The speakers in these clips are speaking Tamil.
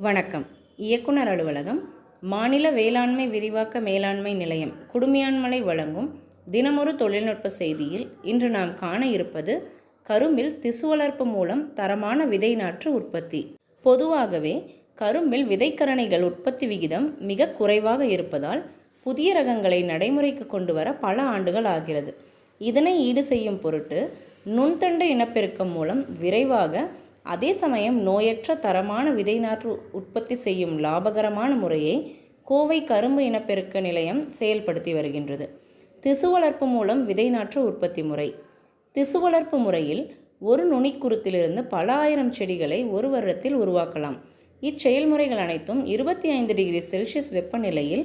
வணக்கம். இயக்குனர் அலுவலகம் மாநில வேளாண்மை விரிவாக்க மேலாண்மை நிலையம் குடுமியான்மலை வழங்கும் தினமொரு தொழில்நுட்ப செய்தியில் இன்று நாம் காண இருப்பது கரும்பில் திசு வளர்ப்பு மூலம் தரமான விதை நாற்று உற்பத்தி. பொதுவாகவே கரும்பில் விதைக்கரணைகள் உற்பத்தி விகிதம் மிக குறைவாக இருப்பதால் புதிய ரகங்களை நடைமுறைக்கு கொண்டு வர பல ஆண்டுகள் ஆகிறது. இதனை ஈடு செய்யும் பொருட்டு நுண்தண்டு இனப்பெருக்கம் மூலம் விரைவாக அதே சமயம் நோயற்ற தரமான விதை நாற்று உற்பத்தி செய்யும் லாபகரமான முறையை கோவை கரும்பு இனப்பெருக்க நிலையம் செயல்படுத்தி வருகின்றது. திசு வளர்ப்பு மூலம் விதை நாற்று உற்பத்தி முறை. திசு வளர்ப்பு முறையில் ஒரு நுனிக்குருத்திலிருந்து பல ஆயிரம் செடிகளை ஒரு வருடத்தில் உருவாக்கலாம். இச்செயல்முறைகள் அனைத்தும் இருபத்தி ஐந்து டிகிரி செல்சியஸ் வெப்பநிலையில்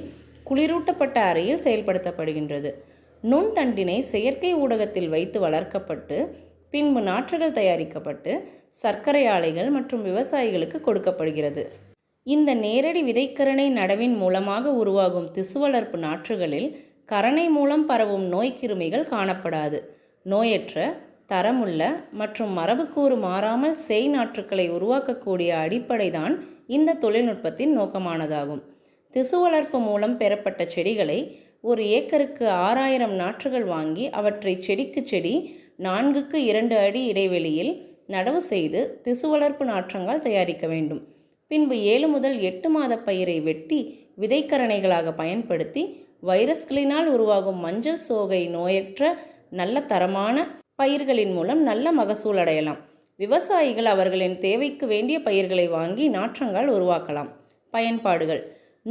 குளிரூட்டப்பட்ட அறையில் செயல்படுத்தப்படுகின்றது. நுண்தண்டினை செயற்கை ஊடகத்தில் வைத்து வளர்க்கப்பட்டு பின்பு நாற்றுகள் தயாரிக்கப்பட்டு சர்க்கரை ஆலைகள் மற்றும் விவசாயிகளுக்கு கொடுக்கப்படுகிறது. இந்த நேரடி விதைக்கரணை நடவின் மூலமாக உருவாகும் திசு வளர்ப்பு நாற்றுகளில் கரணை மூலம் பரவும் நோய்க்கிருமிகள் காணப்படாது. நோயற்ற தரமுள்ள மற்றும் மரபுக்கூறு மாறாமல் செய் நாற்றுக்களை உருவாக்கக்கூடிய அடிப்படைதான் இந்த தொழில்நுட்பத்தின் நோக்கமானதாகும். திசு வளர்ப்பு மூலம் பெறப்பட்ட செடிகளை ஒரு ஏக்கருக்கு ஆறாயிரம் நாற்றுகள் வாங்கி அவற்றை செடிக்கு செடி நான்குக்கு இரண்டு அடி இடைவெளியில் நடவு செய்து திசு வளர்ப்பு நாற்றங்கள் தயாரிக்க வேண்டும். பின்பு ஏழு முதல் எட்டு மாத பயிரை வெட்டி விதைக்கரணைகளாக பயன்படுத்தி வைரஸ்களினால் உருவாகும் மஞ்சள் சோகை நோயற்ற நல்ல தரமான பயிர்களின் மூலம் நல்ல மகசூல் அடையலாம். விவசாயிகள் அவர்களின் தேவைக்கு வேண்டிய பயிர்களை வாங்கி நாற்றங்கள் உருவாக்கலாம். பயன்பாடுகள்.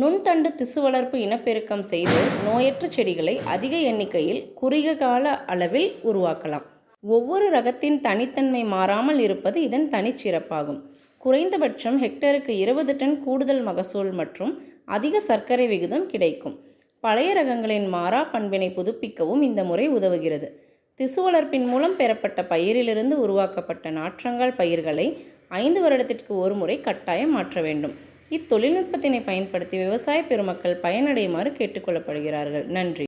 நுண்தண்டு திசு வளர்ப்பு இனப்பெருக்கம் செய்து நோயற்ற செடிகளை அதிக எண்ணிக்கையில் குறுகிய கால அளவில் உருவாக்கலாம். ஒவ்வொரு ரகத்தின் தனித்தன்மை மாறாமல் இருப்பது இதன் தனிச்சிறப்பாகும். குறைந்தபட்சம் ஹெக்டருக்கு இருபது டன் கூடுதல் மகசூல் மற்றும் அதிக சர்க்கரை விகிதம் கிடைக்கும். பழைய ரகங்களின் மாறா பண்பினை புதுப்பிக்கவும் இந்த முறை உதவுகிறது. திசு வளர்ப்பின் மூலம் பெறப்பட்ட பயிரிலிருந்து உருவாக்கப்பட்ட நாற்றங்கள் பயிர்களை ஐந்து வருடத்திற்கு ஒரு முறை கட்டாயம் மாற்ற வேண்டும். இத்தொழில்நுட்பத்தினை பயன்படுத்தி விவசாய பெருமக்கள் பயனடையுமாறு கேட்டுக்கொள்ளப்படுகிறார்கள் நன்றி.